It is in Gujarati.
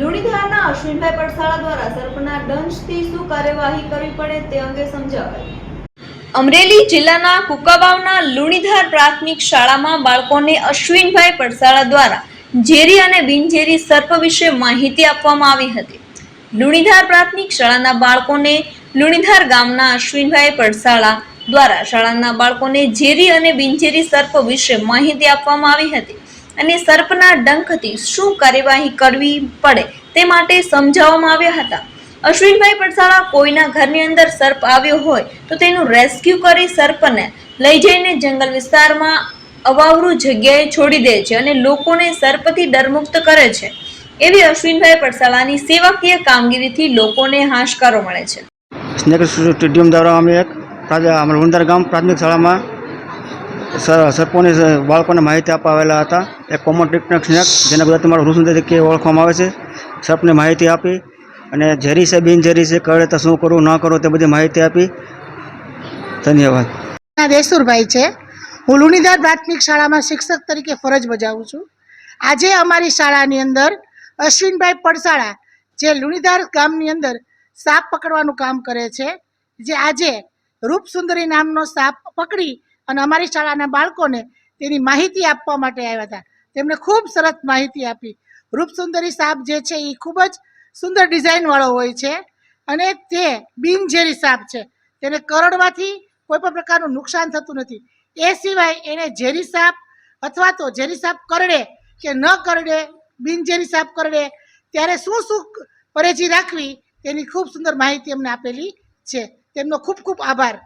લુણીધારના અશ્વિનભાઈ પડસાળા દ્વારા સર્પના દંશથી શું કાર્યવાહી કરવી પડે તે અંગે સમજાવાયું. અમરેલી જિલ્લાના કુકાવાવના લુણીધાર પ્રાથમિક શાળામાં બાળકોને અશ્વિનભાઈ પડસાળા દ્વારા ઝેરી અને બિનઝેરી સર્પ વિશે માહિતી આપવામાં આવી હતી. લુણીધાર પ્રાથમિક શાળાના બાળકોને લુણીધાર ગામના અશ્વિનભાઈ પડસાળા દ્વારા શાળાના બાળકોને ઝેરી અને બિનઝેરી સર્પ વિશે માહિતી આપવામાં આવી હતી. અને સર્પના ડંખથી શું કાર્યવાહી કરવી પડે તે માટે સમજાવવામાં આવ્યા હતા. અશ્વિનભાઈ પડસાળા કોઈના ઘરની અંદર સર્પ આવ્યો હોય તો તેનું રેસ્ક્યુ કરી સર્પને લઈ જઈને જંગલ વિસ્તારમાં અવાવરું જગ્યાએ છોડી દે છે અને લોકોને સર્પથી ડરમુક્ત કરે છે. એવી અશ્વિનભાઈ પડસાળાની સેવાકીય કામગીરીથી લોકોને હાશકારો મળે છે. સ્નેક સ્ટેડિયમ દ્વારા અમે એક અમારા ગામ પ્રાથમિક શાળામાં સરપોની સ- બાળકોને માહિતી આપવા હતા, એ કોમન ટ્રીટમેન્ટ સ્નેક જેને ગુજરાતી મારું રૂસુંદર તરીકે ઓળખવામાં આવે છે. સર્પને માહિતી આપી અને ઝેરી છે, બિનઝેરી છે કરે તો શું કરવું ન કરવું તે બધી માહિતી આપી. ધન્યવાદ. દેસુરભાઈ છે. હું લુણીધાર પ્રાથમિક શાળામાં શિક્ષક તરીકે ફરજ બજાવું છું. આજે અમારી શાળાની અંદર અશ્વિનભાઈ પડસાળા, જે લુણીધાર ગામની અંદર સાપ પકડવાનું કામ કરે છે, જે આજે રૂપસુંદરી નામનો સાપ પકડી અને અમારી શાળાના બાળકોને તેની માહિતી આપવા માટે આવ્યા હતા. તેમણે ખૂબ સરસ માહિતી આપી. રૂપસુંદરી સાપ જે છે એ ખૂબ જ સુંદર ડિઝાઇનવાળો હોય છે અને તે બિનઝેરી સાપ છે. તેને કરડવાથી કોઈ પણ પ્રકારનું નુકસાન થતું નથી. એ સિવાય એને ઝેરી સાપ અથવા તો ઝેરી સાપ કરડે કે ન કરડે, બિનઝેરી સાપ કરડે, ત્યારે શું શું પરેજી રાખવી તેની ખૂબ સુંદર માહિતી અમને આપેલી છે. તેમનો ખૂબ ખૂબ આભાર.